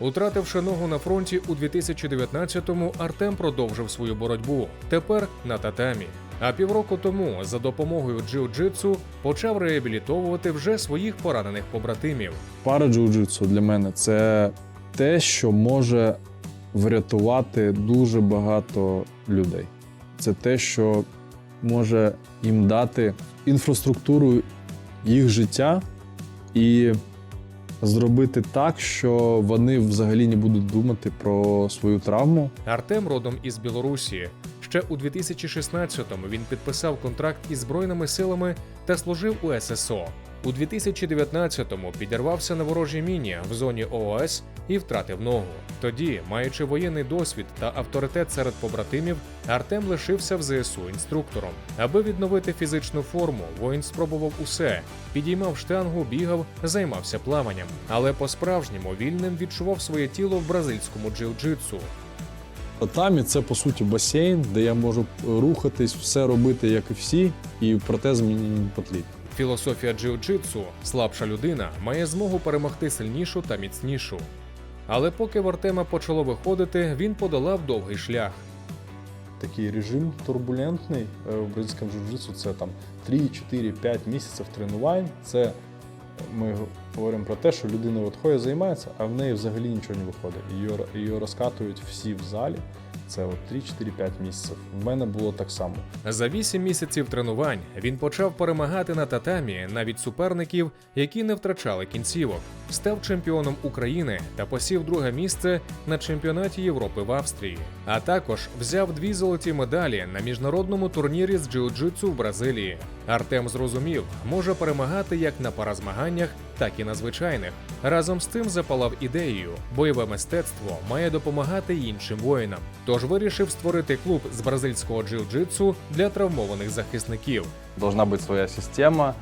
Утративши ногу на фронті у 2019-му, Артем продовжив свою боротьбу. Тепер на татамі. А півроку тому за допомогою джиу-джитсу почав реабілітовувати вже своїх поранених побратимів. Пара джиу-джитсу для мене це те, що може врятувати дуже багато людей. Це те, що може їм дати інфраструктуру їх життя і зробити так, що вони взагалі не будуть думати про свою травму. Артем родом із Білорусі. Ще у 2016-му він підписав контракт із збройними силами та служив у ССО. У 2019-му підірвався на ворожій міні в зоні ООС і втратив ногу. Тоді, маючи воєнний досвід та авторитет серед побратимів, Артем лишився в ЗСУ інструктором. Аби відновити фізичну форму, воїн спробував усе: підіймав штангу, бігав, займався плаванням. Але по-справжньому вільним відчував своє тіло в бразильському джиу-джитсу. Татамі це по суті басейн, де я можу рухатись, все робити, як і всі, і протез мені не потрібен. Філософія джиу-джитсу слабша людина має змогу перемогти сильнішу та міцнішу. Але поки в Артема почало виходити, він подолав довгий шлях. Такий режим турбулентний е, в бразильському джиу-джитсу це там 3, 4, 5 місяців тренувань. Це ми говоримо про те, що людина відходить, займається, а в неї взагалі нічого не виходить. Її, її розкатують всі в залі. Це от 3, 4, 5 місяців. В мене було так само. За вісім місяців тренувань він почав перемагати на татамі навіть суперників, які не втрачали кінцівок, став чемпіоном України та посів друге місце на чемпіонаті Європи в Австрії. А також взяв дві золоті медалі на міжнародному турнірі з джиу-джитсу в Бразилії. Артем зрозумів, може перемагати як на паразмаганнях, так і на звичайних. Разом з тим запалав ідеєю: бойове мистецтво має допомагати іншим воїнам. Тож вирішив створити клуб з бразильського джиу-джитсу для травмованих захисників. должна быть своя система,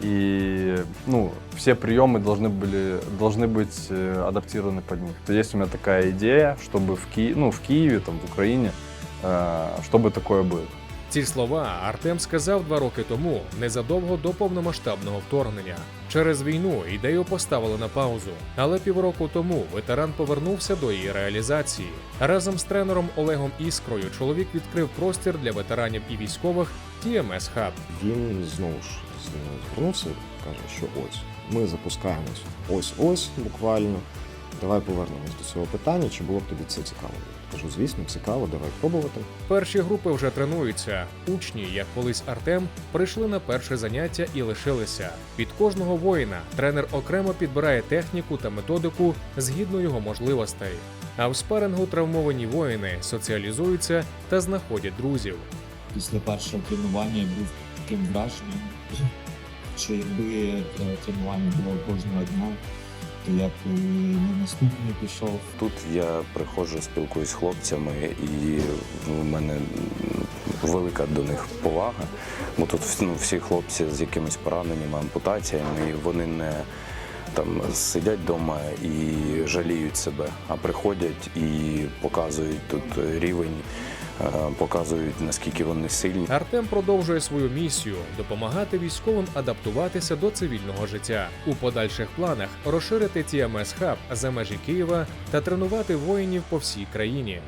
и ну, все приемы должны, были, должны быть э, адаптированы под них. То Есть у меня такая идея, чтобы в, Ки... ну, в Киеве, там, в Украине, э, чтобы такое было. Ці слова Артем сказав два роки тому, незадовго до повномасштабного вторгнення. Через війну ідею поставили на паузу, але півроку тому ветеран повернувся до її реалізації. Разом з тренером Олегом Іскрою чоловік відкрив простір для ветеранів і військових TMS Hub. Він знову ж звернувся, каже, що ось ми запускаємось ось-ось буквально. Давай повернемось до цього питання, чи було б тобі це цікаво? Кажу, звісно, цікаво, давай пробувати. Перші групи вже тренуються. Учні, як колись Артем, прийшли на перше заняття і лишилися. Під кожного воїна тренер окремо підбирає техніку та методику згідно його можливостей. А в спарингу травмовані воїни соціалізуються та знаходять друзів. після першого тренування я був таким враженням, що якби е, тренування було кожного дня, то я б е, на наступний пішов. Тут я приходжу, спілкуюсь з хлопцями, і у мене велика до них повага. Бо тут ну, всі хлопці з якимись пораненнями, ампутаціями, і вони не там сидять вдома і жаліють себе, а приходять і показують тут рівень, показують наскільки вони сильні. Артем продовжує свою місію допомагати військовим адаптуватися до цивільного життя. У подальших планах розширити TMS Hub за межі Києва та тренувати воїнів по всій країні.